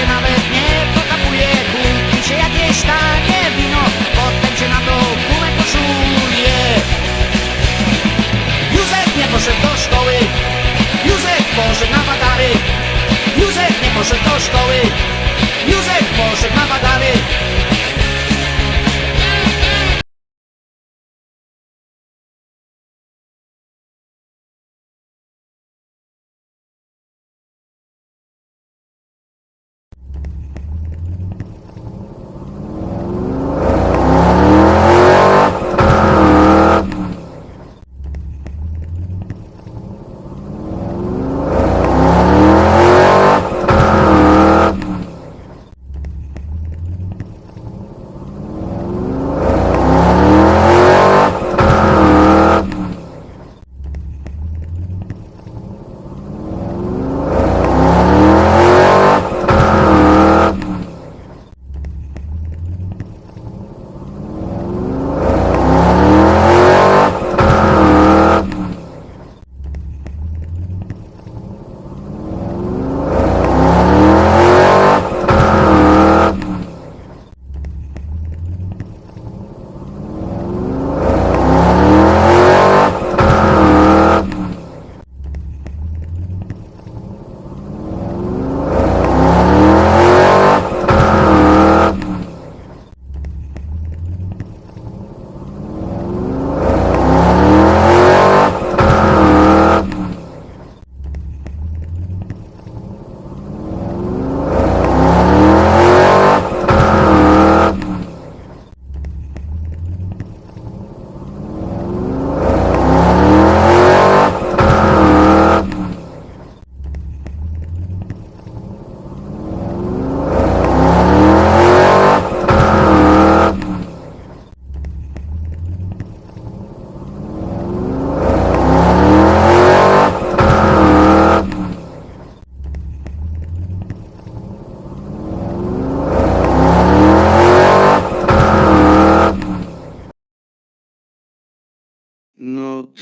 się nawet nie pokapuje Kupi się jakieś tanie wino Potem się na to gumę koszuluje. Józef nie poszedł do szkoły. Józef poszedł na badary Józef nie poszedł do szkoły. Józef poszedł na badary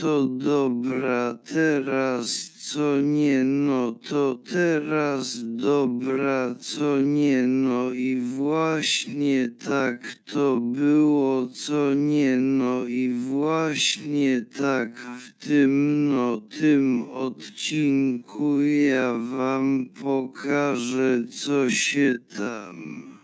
to dobra teraz, co nie no to teraz dobra, co nie no i właśnie tak to było, co nie no i właśnie tak w tym no tym odcinku ja wam pokażę, co się tam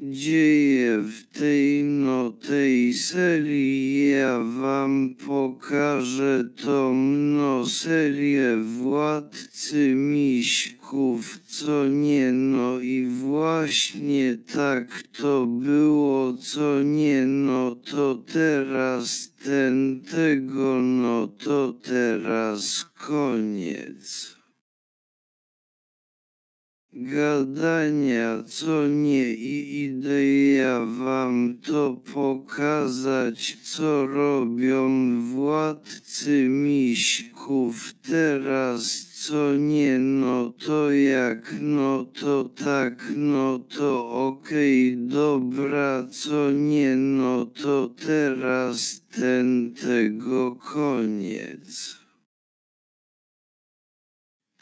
dzieje w tej no tej serii. Ja wam pokażę tą no serię Władcy Miśków co nie no i właśnie tak to było co nie no to teraz ten tego no to teraz koniec gadania, co nie i idę ja wam to pokazać, co robią władcy miśków teraz, co nie no to jak no to tak no to okej dobra, co nie no to teraz ten tego koniec.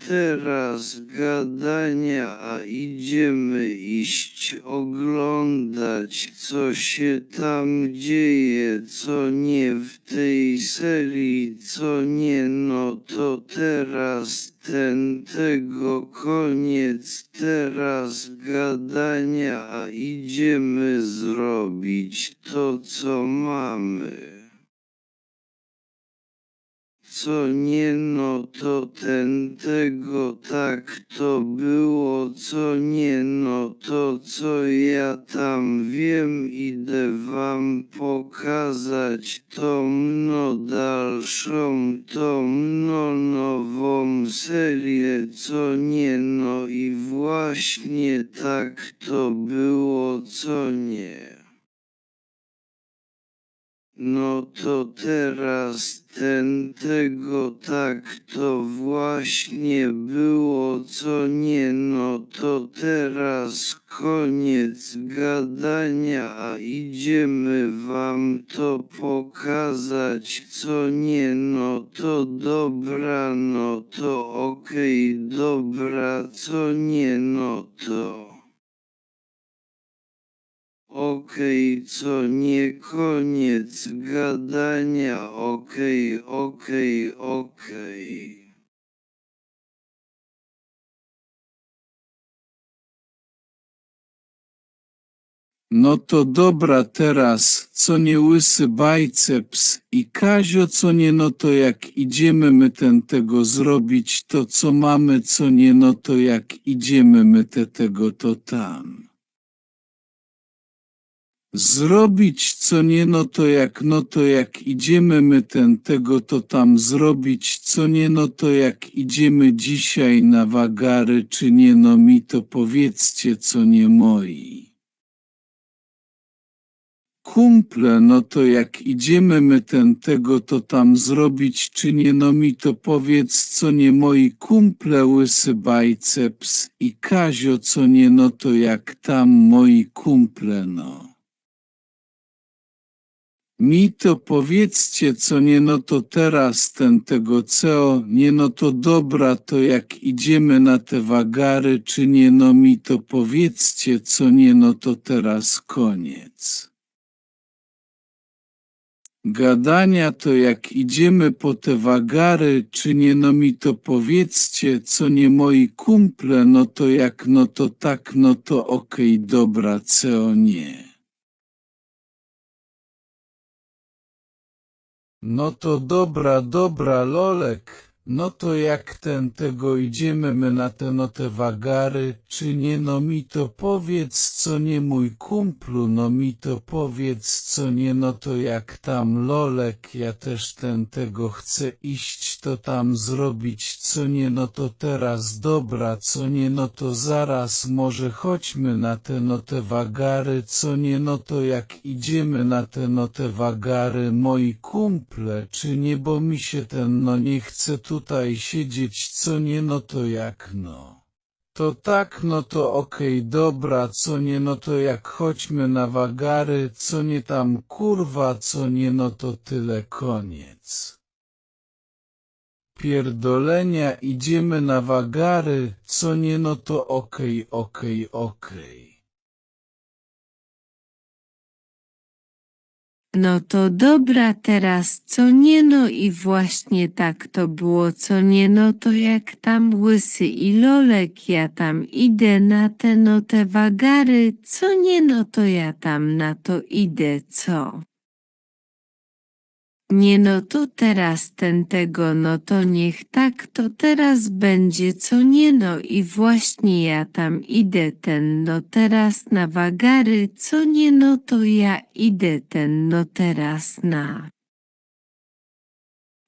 Teraz gadania, a idziemy iść oglądać, co się tam dzieje, co nie w tej serii, co nie no to teraz ten tego koniec, teraz gadania, a idziemy zrobić to, co mamy co nie no to ten tego tak to było co nie no to co ja tam wiem idę wam pokazać tą no dalszą tą no nową serię co nie no i właśnie tak to było co nie. No to teraz ten tego tak to właśnie było co nie no to teraz koniec gadania a idziemy wam to pokazać co nie no to dobra no to okej dobra co nie no to. Okej, co nie koniec gadania, okej, okej, okej. No to dobra teraz, co nie łysy bajceps i Kazio co nie no to jak idziemy my ten tego zrobić to co mamy co nie no to jak idziemy my te tego to tam. Zrobić co nie no to jak no to jak idziemy my ten tego to tam zrobić co nie no to jak idziemy dzisiaj na wagary czy nie no mi to powiedzcie co nie moi. Kumple, no to jak idziemy my ten tego to tam zrobić czy nie no mi to powiedz co nie moi kumple łysy bajceps i Kazio co nie no to jak tam moi kumple no. Mi to powiedzcie co nie no to teraz ten tego CEO, nie no to dobra to jak idziemy na te wagary czy nie no mi to powiedzcie co nie no to teraz koniec. Gadania to jak idziemy po te wagary czy nie no mi to powiedzcie co nie moi kumple no to jak no to tak no to okej dobra CEO nie. No to dobra, dobra, Lolek. No to jak ten tego idziemy my na te no te wagary, czy nie? No mi to powiedz co nie mój kumplu, no mi to powiedz co nie? No to jak tam Lolek, ja też ten tego chcę iść to tam zrobić co nie? No to teraz dobra co nie? No to zaraz może chodźmy na te no te wagary co nie? No to jak idziemy na te no te wagary moi kumple, czy nie? Bo mi się ten no nie chce tutaj siedzieć co nie no to jak no. To tak, no to okej, dobra, co nie, no to jak chodźmy na wagary, co nie tam kurwa, co nie, no to tyle, koniec. Pierdolenia, idziemy na wagary, co nie, no to okej, okej, okej. No to dobra teraz co nie no i właśnie tak to było co nie no to jak tam łysy i lolek ja tam idę na te no te wagary co nie no to ja tam na to idę co. Nie no to teraz ten tego no to niech tak to teraz będzie co nie no i właśnie ja tam idę ten no teraz na wagary co nie no to ja idę ten no teraz na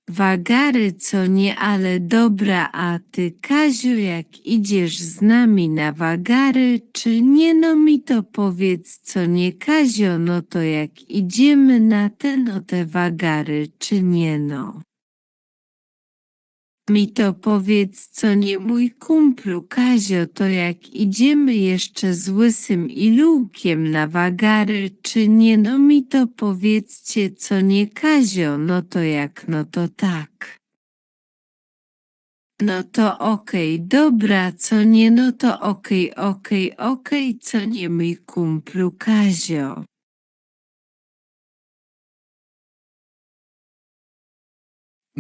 wagary co nie ale dobra a ty Kaziu jak idziesz z nami na wagary czy nie no mi to powiedz co nie Kazio no to jak idziemy na te no te wagary czy nie no. Mi to powiedz, co nie mój kumplu. Kazio, to jak idziemy jeszcze z Łysym i Lułkiem na wagary, czy nie, no mi to powiedzcie, co nie Kazio, no to jak, no to tak. No to okej, dobra, co nie, no to okej, okej, okej, co nie mój kumplu? Kazio.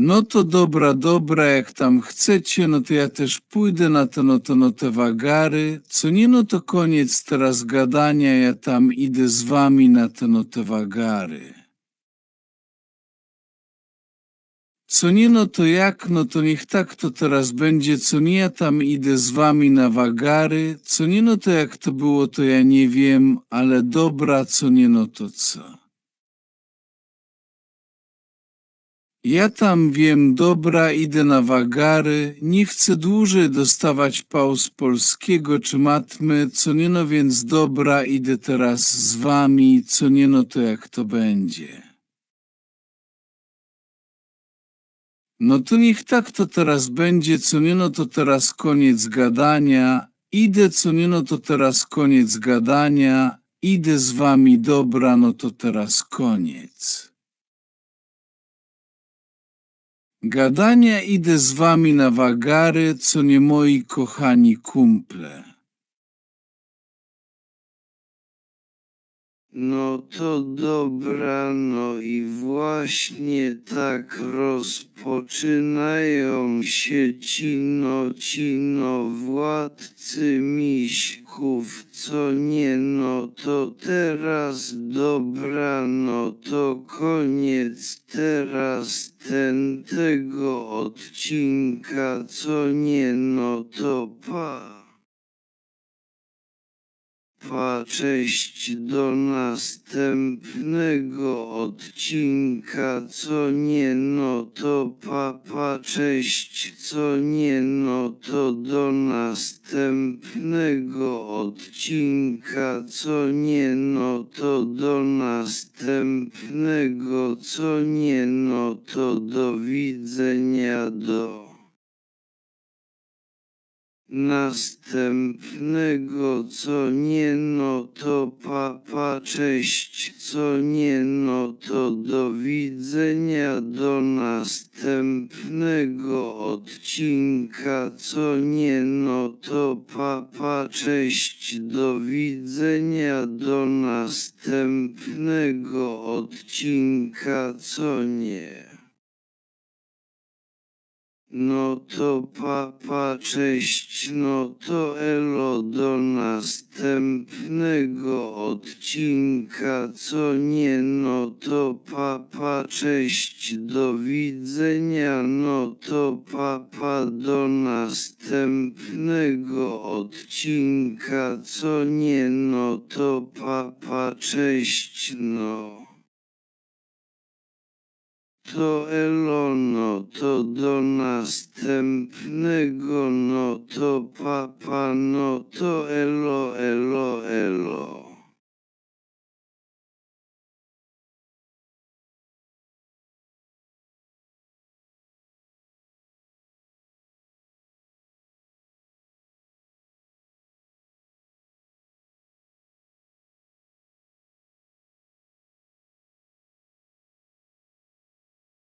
No to dobra, dobra, jak tam chcecie, no to ja też pójdę na te, no to, no te wagary. Co nie, no to koniec teraz gadania, ja tam idę z wami na te, no te wagary. Co nie, no to jak, no to niech tak to teraz będzie, co nie, ja tam idę z wami na wagary. Co nie, no to jak to było, to ja nie wiem, ale dobra, co nie, no to co. Ja tam wiem, dobra, idę na wagary, nie chcę dłużej dostawać pauz polskiego czy matmy, co nie no, więc dobra, idę teraz z wami, co nie no, to jak to będzie. No to niech tak to teraz będzie, co nie no, to teraz koniec gadania, idę, co nie no, to teraz koniec gadania, idę z wami, dobra, no to teraz koniec. Gadania idę z wami na wagary, co nie moi kochani kumple. No to dobra, no i właśnie tak rozpoczynają się ci no ci no władcy miśków, co nie no to teraz dobra, no to koniec. Teraz ten tego odcinka, co nie no to pa. Pa, cześć do następnego odcinka, co nie no to pa, pa, cześć, co nie no to do następnego odcinka, co nie no to do następnego, co nie no to do widzenia do następnego co nie no to papa cześć. Co nie no to do widzenia. Do następnego odcinka. Co nie no to papa cześć. Do widzenia. Do następnego odcinka. Co nie no to papa, cześć, no to elo do następnego odcinka, co nie, no to papa, cześć, do widzenia, no to papa, do następnego odcinka, co nie, no to papa, cześć, no. To elo, no to do następnego, no to papa, no to elo, elo, elo.